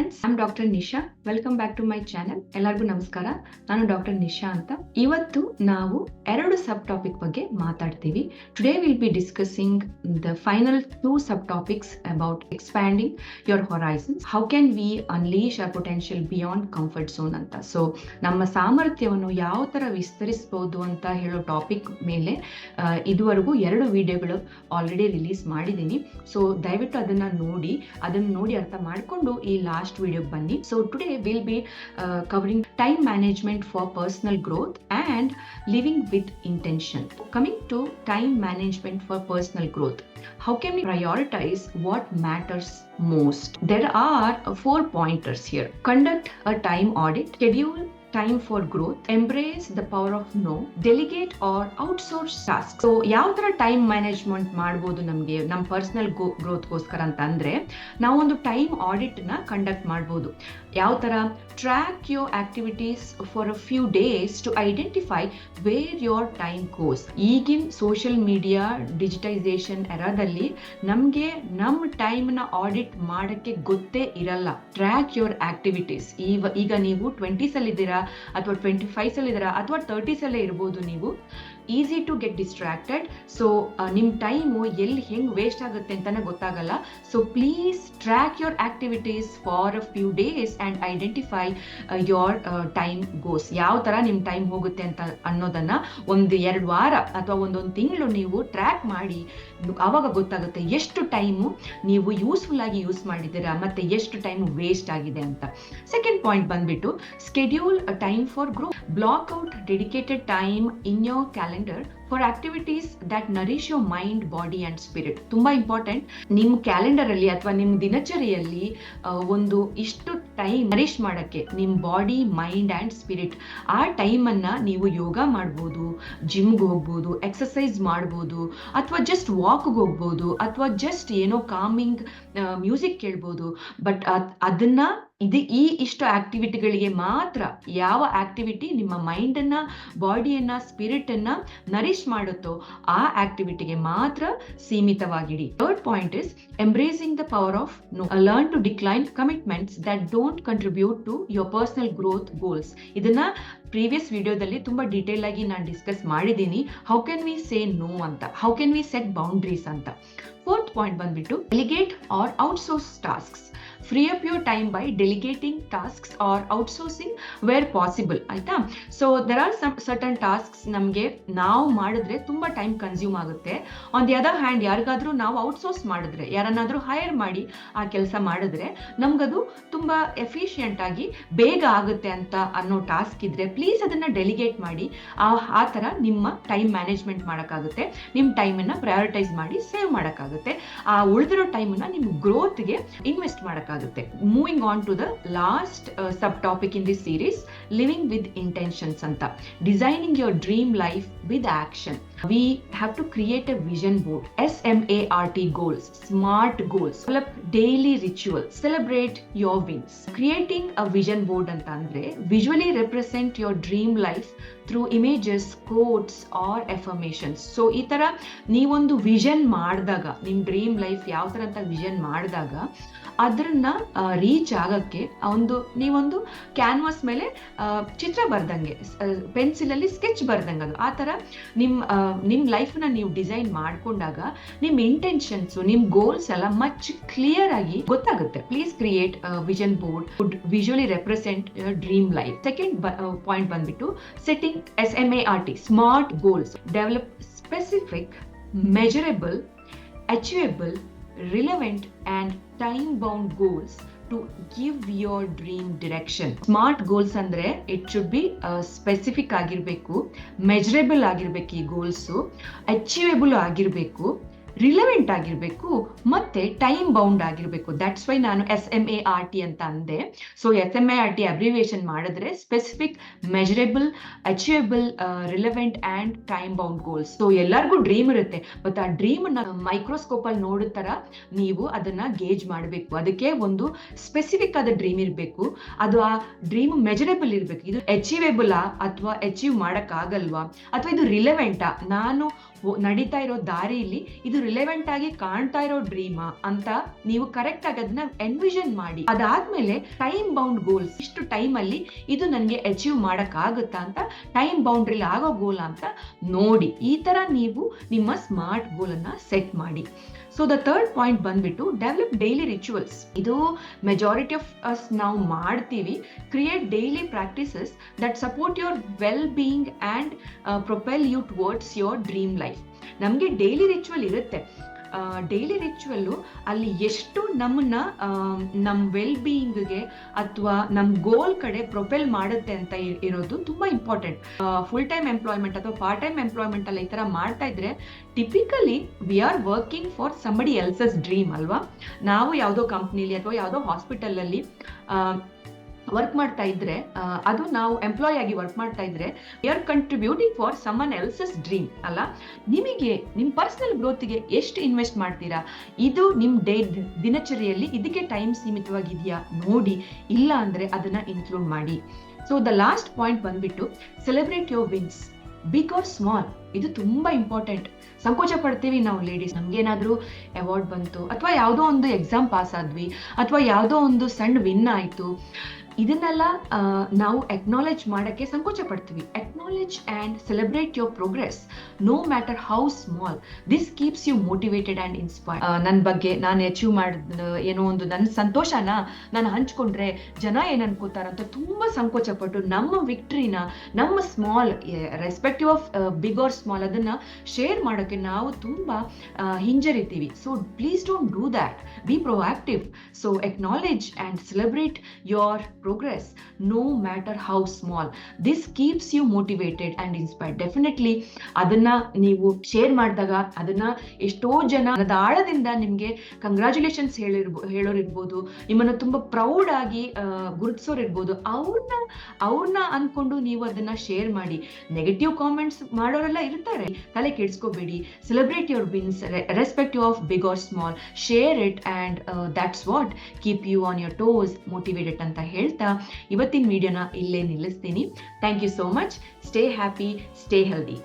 Friends I'm doctor Nisha welcome back to my channel ಎಲ್ಲರಿಗೂ ನಮಸ್ಕಾರ. ನಾನು ಡಾಕ್ಟರ್ ನಿಶಾ ಅಂತ. ಇವತ್ತು ನಾವು ಎರಡು ಸಬ್ ಟಾಪಿಕ್ ಬಗ್ಗೆ ಮಾತಾಡ್ತೀವಿ. Today will be discussing the final two sub topics about expanding your horizons how can we unleash our potential beyond comfort zone ಅಂತ. ಸೊ ನಮ್ಮ ಸಾಮರ್ಥ್ಯವನ್ನು ಯಾವ ತರ ವಿಸ್ತರಿಸಬಹುದು ಅಂತ ಹೇಳೋ ಟಾಪಿಕ್ ಮೇಲೆ ಇದುವರೆಗೂ ಎರಡು ವಿಡಿಯೋಗಳು ಆಲ್ರೆಡಿ ರಿಲೀಸ್ ಮಾಡಿದ್ದೀನಿ. ಸೊ ದಯವಿಟ್ಟು ಅದನ್ನ ನೋಡಿ ಅದನ್ನ ನೋಡಿ ಅರ್ಥ ಮಾಡಿಕೊಂಡು ಈ last ವಿಡಿಯೋಗೆ ಬನ್ನಿ so today will be covering time management for personal growth and living with intention coming to time management for personal growth how can we prioritize what matters most there are uh, four pointers here conduct a time audit schedule time for growth embrace the power of no delegate or outsource task so ಯಾವ ತರ time management ಮಾಡ್ಬೋದು ನಮಗೆ ನಮ್ಮ personal ಗ್ರೋತ್ಗೋಸ್ಕರ ಅಂತ ಅಂದ್ರೆ ನಾವೊಂದು time ಆಡಿಟ್ನ conduct ಮಾಡ್ಬೋದು. ಯಾವ ತರ? Track your activities for a few days to identify where your time course ಈಗಿನ ಸೋಷಿಯಲ್ ಮೀಡಿಯಾ ಡಿಜಿಟೈಸೇಷನ್ ಎರದಲ್ಲಿ ನಮಗೆ ನಮ್ಮ ಟೈಮ್ನ ಆಡಿಟ್ ಮಾಡೋಕ್ಕೆ ಗೊತ್ತೇ ಇರಲ್ಲ. ಟ್ರ್ಯಾಕ್ ಯೋರ್ ಆಕ್ಟಿವಿಟೀಸ್ ಈಗ ಈಗ ನೀವು ಟ್ವೆಂಟೀಸ್ ಅಲ್ಲಿ ಇದ್ದೀರಾ ಅಥವಾ ಟ್ವೆಂಟಿ ಫೈವ್ಸ್ ಅಲ್ಲಿ ಇದ್ದೀರಾ? ಅಥವಾ ತರ್ಟೀಸಲ್ಲೇ ಇರ್ಬೋದು ನೀವು? Easy to get distracted so ನಿಮ್ಮ ಟೈಮು ಎಲ್ಲಿ ಹೆಂಗೆ ವೇಸ್ಟ್ ಆಗುತ್ತೆ ಅಂತಾನೆ ಗೊತ್ತಾಗಲ್ಲ. So please track your activities for a few days and identify your time goes ಯಾವ ಥರ ನಿಮ್ಮ ಟೈಮ್ ಹೋಗುತ್ತೆ ಅಂತ ಅನ್ನೋದನ್ನ ಒಂದು ಎರಡು ವಾರ ಅಥವಾ ಒಂದೊಂದು ತಿಂಗಳು ನೀವು ಟ್ರ್ಯಾಕ್ ಮಾಡಿ. ಆವಾಗ ಗೊತ್ತಾಗುತ್ತೆ ಎಷ್ಟು ಟೈಮು ನೀವು ಯೂಸ್ಫುಲ್ ಆಗಿ ಯೂಸ್ ಮಾಡಿದ್ದೀರಾ ಮತ್ತೆ ಎಷ್ಟು ಟೈಮ್ ವೇಸ್ಟ್ ಆಗಿದೆ ಅಂತ. ಸೆಕೆಂಡ್ ಪಾಯಿಂಟ್ ಬಂದ್ಬಿಟ್ಟು schedule time for group block out dedicated time in your calendar for activities that nourish your mind body and spirit ತುಂಬಾ ಇಂಪಾರ್ಟೆಂಟ್ ನಿಮ್ಮ ಕ್ಯಾಲೆಂಡರ್ ಅಲ್ಲಿ ಅಥವಾ ನಿಮ್ಮ ದಿನಚರಿಯಲ್ಲಿ ಒಂದು ಇಷ್ಟು ಟೈಮ್ ನರಿಶ್ ಮಾಡಕ್ಕೆ ನಿಮ್ಮ ಬಾಡಿ ಮೈಂಡ್ ಅಂಡ್ ಸ್ಪಿರಿಟ್ ಆ ಟೈಮ್ ಅನ್ನ ನೀವು ಯೋಗ ಮಾಡ್ಬೋದು ಜಿಮ್ಗೆ ಹೋಗ್ಬೋದು ಎಕ್ಸಸೈಸ್ ಮಾಡ್ಬೋದು, ಅಥವಾ ಜಸ್ಟ್ ವಾಕ್ಗೆ ಹೋಗ್ಬೋದು, ಅಥವಾ ಜಸ್ಟ್ ಏನೋ ಕಾಮಿಂಗ್ ಮ್ಯೂಸಿಕ್ ಕೇಳ್ಬೋದು. ಬಟ್ ಅದನ್ನ ಇದು ಈ ಇಷ್ಟು ಆಕ್ಟಿವಿಟಿಗಳಿಗೆ ಮಾತ್ರ ಯಾವ ಆಕ್ಟಿವಿಟಿ ನಿಮ್ಮ ಮೈಂಡನ್ನು ಬಾಡಿಯನ್ನು ಸ್ಪಿರಿಟನ್ನು ನರಿಶ್ ಮಾಡುತ್ತೋ ಆ ಆಕ್ಟಿವಿಟಿಗೆ ಮಾತ್ರ ಸೀಮಿತವಾಗಿಡಿ. Third point is embracing the power of no learn to decline commitments that don't contribute to your personal growth goals ಇದನ್ನ ಪ್ರೀವಿಯಸ್ ವಿಡಿಯೋದಲ್ಲಿ ತುಂಬ ಡೀಟೇಲ್ ಆಗಿ ನಾನು ಡಿಸ್ಕಸ್ ಮಾಡಿದ್ದೀನಿ. How can we say no ಅಂತ? How can we set boundaries ಅಂತ? Fourth point ಬಂದ್ಬಿಟ್ಟು delegate or outsource tasks free up your time by delegating tasks or outsourcing where possible ಆಯ್ತಾ? So there are some certain tasks ನಮಗೆ ನಾವು ಮಾಡಿದ್ರೆ ತುಂಬ time consume ಆಗುತ್ತೆ. On the other hand ಯಾರಿಗಾದ್ರೂ ನಾವು ಔಟ್ಸೋರ್ಸ್ ಮಾಡಿದ್ರೆ, ಯಾರನ್ನಾದರೂ ಹೈರ್ ಮಾಡಿ ಆ ಕೆಲಸ ಮಾಡಿದ್ರೆ ನಮ್ಗದು ತುಂಬಾ ಎಫಿಷಿಯಂಟ್ ಆಗಿ ಬೇಗ ಆಗುತ್ತೆ ಅಂತ ಅನ್ನೋ ಟಾಸ್ಕ್ ಇದ್ರೆ ಪ್ಲೀಸ್ ಅದನ್ನು ಡೆಲಿಗೇಟ್ ಮಾಡಿ, ಆ ಥರ ನಿಮ್ಮ ಟೈಮ್ ಮ್ಯಾನೇಜ್ಮೆಂಟ್ ಮಾಡೋಕ್ಕಾಗುತ್ತೆ. ನಿಮ್ಮ ಟೈಮನ್ನು ಪ್ರಯಾರಿಟೈಸ್ ಮಾಡಿ ಸೇವ್ ಮಾಡೋಕ್ಕಾಗುತ್ತೆ. ಆ ಉಳಿದಿರೋ ಟೈಮನ್ನು ನಿಮ್ಮ ಗ್ರೋತ್ಗೆ ಇನ್ವೆಸ್ಟ್ ಮಾಡೋಕ್ಕಾಗುತ್ತೆ. Moving on to the last sub topic in this series living with intentions ಅಂತ. Designing your dream life with action we have to create a vision board S M A R T goals smart goals develop daily ritual celebrate your wins creating a vision board ಅಂತ ಅಂದ್ರೆ visually represent your dream life through images quotes or affirmations so ಈ ಥರ ನೀವೊಂದು vision ಮಾಡಿದಾಗ ನಿಮ್ಮ dream life ಯಾವ ಥರ ಅಂತ ವಿಷನ್ ಮಾಡಿದಾಗ ಅದನ್ನ ರೀಚ್ ಆಗೋಕ್ಕೆ ಒಂದು, ನೀವೊಂದು ಕ್ಯಾನ್ವಾಸ್ ಮೇಲೆ ಚಿತ್ರ ಬರ್ದಂಗೆ ಪೆನ್ಸಿಲಲ್ಲಿ ಸ್ಕೆಚ್ ಬರ್ದಂಗೆ ಅದು. ಆ ಥರ ನಿಮ್ಮ ನಿಮ್ಮ ಲೈಫ್ನ ನೀವು ಡಿಸೈನ್ ಮಾಡಿಕೊಂಡಾಗ ನಿಮ್ಮ ಇಂಟೆನ್ಷನ್ಸು ನಿಮ್ಮ ಗೋಲ್ಸ್ ಎಲ್ಲ ಮಚ್ ಕ್ಲಿಯರ್ ಆಗಿ ಗೊತ್ತಾಗುತ್ತೆ. Please create vision board visually represent dream life second point ಬಂದ್ಬಿಟ್ಟು setting smart goals develop specific measurable achievable relevant and time bound goals to give your dream direction smart goals ಅಂದ್ರೆ it should be specific ಆಗಿರಬೇಕು measurable ಆಗಿರ್ಬೇಕು ಈ goals achievable ಆಗಿರಬೇಕು. Relevant ಆಗಿರಬೇಕು, ಮತ್ತೆ time bound ಆಗಿರಬೇಕು. That's why ನಾನು S M A R T ಅಂತ ಅಂದೆ. So S M A R T abbreviation ಮಾಡಿದ್ರೆ specific measurable achievable relevant and time bound goals so ಎಲ್ಲರಿಗೂ ಡ್ರೀಮ್ ಇರುತ್ತೆ. ಬಟ್ ಆ ಡ್ರೀಮ್ ಮೈಕ್ರೋಸ್ಕೋಪ್ ಅಲ್ಲಿ ನೋಡಿದ ತರ ನೀವು ಅದನ್ನ ಗೇಜ್ ಮಾಡಬೇಕು. ಅದಕ್ಕೆ ಒಂದು ಸ್ಪೆಸಿಫಿಕ್ ಆದ ಡ್ರೀಮ್ ಇರಬೇಕು. ಅದು ಆ ಡ್ರೀಮ್ ಮೆಜರೇಬಲ್ ಇರಬೇಕು. ಇದು ಅಚೀವೇಬಲ್ ಅಥವಾ ಅಚೀವ್ ಮಾಡೋಕ್ಕಾಗಲ್ವಾ? ಅಥವಾ ಇದು ರಿಲೆವೆಂಟಾ ನಾನು ನಡೀತಾ ಇರೋ ದಾರಿಯಲ್ಲಿ ಇದು ರಿಲೆವೆಂಟ್ ಆಗಿ ಕಾಣ್ತಾ ಇರೋ ಡ್ರೀಮ್ ಅಂತ ನೀವು ಕರೆಕ್ಟ್ ಆಗಿ ಅದನ್ನ ಎನ್ವಿಷನ್ ಮಾಡಿ. ಅದಾದ್ಮೇಲೆ ಟೈಮ್ ಬೌಂಡ್ ಗೋಲ್ಸ್ ಇಷ್ಟು ಟೈಮ್ ಅಲ್ಲಿ ಇದು ನನಗೆ ಅಚೀವ್ ಮಾಡಕ್ ಆಗುತ್ತಾ ಅಂತ ಟೈಮ್ ಬೌಂಡ್ರಿಲಿ ಆಗೋ ಗೋಲ್ ಅಂತ ನೋಡಿ. ಈ ತರ ನೀವು ನಿಮ್ಮ ಸ್ಮಾರ್ಟ್ ಗೋಲ್ ಅನ್ನ ಸೆಟ್ ಮಾಡಿ. ಸೊ ದ ಥರ್ಡ್ ಪಾಯಿಂಟ್ ಬಂದ್ಬಿಟ್ಟು ಡೆವಲಪ್ ಡೈಲಿ ರಿಚುವಲ್ಸ್ ಇದು ಮೆಜಾರಿಟಿ ಆಫ್ ಅಸ್ ನಾವು ಮಾಡ್ತೀವಿ. Create daily practices that support your well being and propel you towards your dream life ನಮಗೆ ಡೈಲಿ ರಿಚುವಲ್ ಇರುತ್ತೆ. ಡೈಲಿ ರಿಚುವಲ್ಲು ಅಲ್ಲಿ ಎಷ್ಟು ನಮ್ಮನ್ನ ನಮ್ಮ ವೆಲ್ ಬೀಯಿಂಗ್ಗೆ ಅಥವಾ ನಮ್ಮ ಗೋಲ್ ಕಡೆ ಪ್ರೊಪೆಲ್ ಮಾಡುತ್ತೆ ಅಂತ ಇರೋದು ತುಂಬಾ ಇಂಪಾರ್ಟೆಂಟ್ ಫುಲ್ ಟೈಮ್ ಎಂಪ್ಲಾಯ್ಮೆಂಟ್ ಅಥವಾ ಪಾರ್ಟ್ ಟೈಮ್ ಎಂಪ್ಲಾಯ್ಮೆಂಟ್ ಅಲ್ಲಿ ಈ ತರ ಮಾಡ್ತಾ ಇದ್ರೆ typically we are working for somebody else's dream ಅಲ್ವಾ? ನಾವು ಯಾವುದೋ ಕಂಪ್ನಿಲಿ ಅಥವಾ ಯಾವುದೋ ಹಾಸ್ಪಿಟಲ್ ಅಲ್ಲಿ ವರ್ಕ್ ಮಾಡ್ತಾ ಇದ್ರೆ ಅದು ನಾವು ಎಂಪ್ಲಾಯ್ ಆಗಿ ವರ್ಕ್ ಮಾಡ್ತಾ ಇದ್ರೆ we are contributing for someone else's dream ಅಲ್ಲ? ನಿಮಗೆ ನಿಮ್ಮ ಪರ್ಸನಲ್ ಗ್ರೋತ್ಗೆ ಎಷ್ಟು ಇನ್ವೆಸ್ಟ್ ಮಾಡ್ತೀರಾ? ಇದು ನಿಮ್ಮ ಡೇ ದಿನಚರಿಯಲ್ಲಿ ಇದಕ್ಕೆ ಟೈಮ್ ಸೀಮಿತವಾಗಿದೆಯಾ? ನೋಡಿ, ಇಲ್ಲ ಅಂದ್ರೆ ಅದನ್ನ ಇನ್ಕ್ಲೂಡ್ ಮಾಡಿ. ಸೊ ದ ಲಾಸ್ಟ್ ಪಾಯಿಂಟ್ ಬಂದ್ಬಿಟ್ಟು celebrate your wins big or small ಇದು ತುಂಬಾ ಇಂಪಾರ್ಟೆಂಟ್ ಸಂಕೋಚ ಪಡ್ತೀವಿ ನಾವು ಲೇಡೀಸ್ ನಮ್ಗೇನಾದ್ರೂ ಅವಾರ್ಡ್ ಬಂತು, ಅಥವಾ ಯಾವುದೋ ಒಂದು ಎಕ್ಸಾಮ್ ಪಾಸ್ ಆದ್ವಿ, ಅಥವಾ ಯಾವುದೋ ಒಂದು ಸಣ್ಣ ವಿನ್ ಆಯ್ತು ಇದನ್ನೆಲ್ಲ ನಾವು ಎಕ್ನಾಲೇಜ್ ಮಾಡೋಕ್ಕೆ ಸಂಕೋಚ ಪಡ್ತೀವಿ. Acknowledge and celebrate your progress no matter how small this keeps you motivated and inspire ನನ್ನ ಬಗ್ಗೆ, ನಾನು ಅಚೀವ್ ಮಾಡಿದ ಏನೋ ಒಂದು ನನ್ನ ಸಂತೋಷನ ನಾನು ಹಂಚ್ಕೊಂಡ್ರೆ ಜನ ಏನು ಅನ್ಕೋತಾರಂತ ತುಂಬ ಸಂಕೋಚ ಪಟ್ಟು ನಮ್ಮ ವಿಕ್ಟ್ರಿನ ನಮ್ಮ small respective of big or small ಅದನ್ನು ಶೇರ್ ಮಾಡೋಕ್ಕೆ ನಾವು ತುಂಬ ಹಿಂಜರಿತೀವಿ. So please don't do that be proactive so acknowledge and celebrate your progress no matter how small. This keeps you motivated and inspired. Definitely ಅದನ್ನ ನೀವು share ಮಾಡಿದಾಗ ಅದನ್ನ ಎಷ್ಟೋ ಜನ ಮನದ ಆಳದಿಂದ ನಿಮಗೆ ಕಂಗ್ರ್ಯಾಚುಲೇಷನ್ಸ್ ಹೇಳಿರ್ಬೋ, ಹೇಳೋರಿರ್ಬೋದು, ನಿಮ್ಮನ್ನು ತುಂಬ ಪ್ರೌಡ್ ಆಗಿ ಗುರುತಿಸೋರಿರ್ಬೋದು. ಅವ್ರನ್ನ ಅವ್ರನ್ನ ಅನ್ಕೊಂಡು ನೀವು ಅದನ್ನ ಶೇರ್ ಮಾಡಿ. ನೆಗೆಟಿವ್ ಕಾಮೆಂಟ್ಸ್ ಮಾಡೋರೆಲ್ಲ ಇರ್ತಾರೆ. ತಲೆ ಕೆಡಿಸ್ಕೋಬೇಡಿ. Celebrate your wins respective of big or small share it and that's what keep you on your toes motivated ಅಂತ ಹೇಳ್ತಾ ಇವತ್ತಿನ ವಿಡಿಯೋನ ಇಲ್ಲೇ ನಿಲ್ಲಿಸ್ತೀನಿ. Thank you so much stay happy stay healthy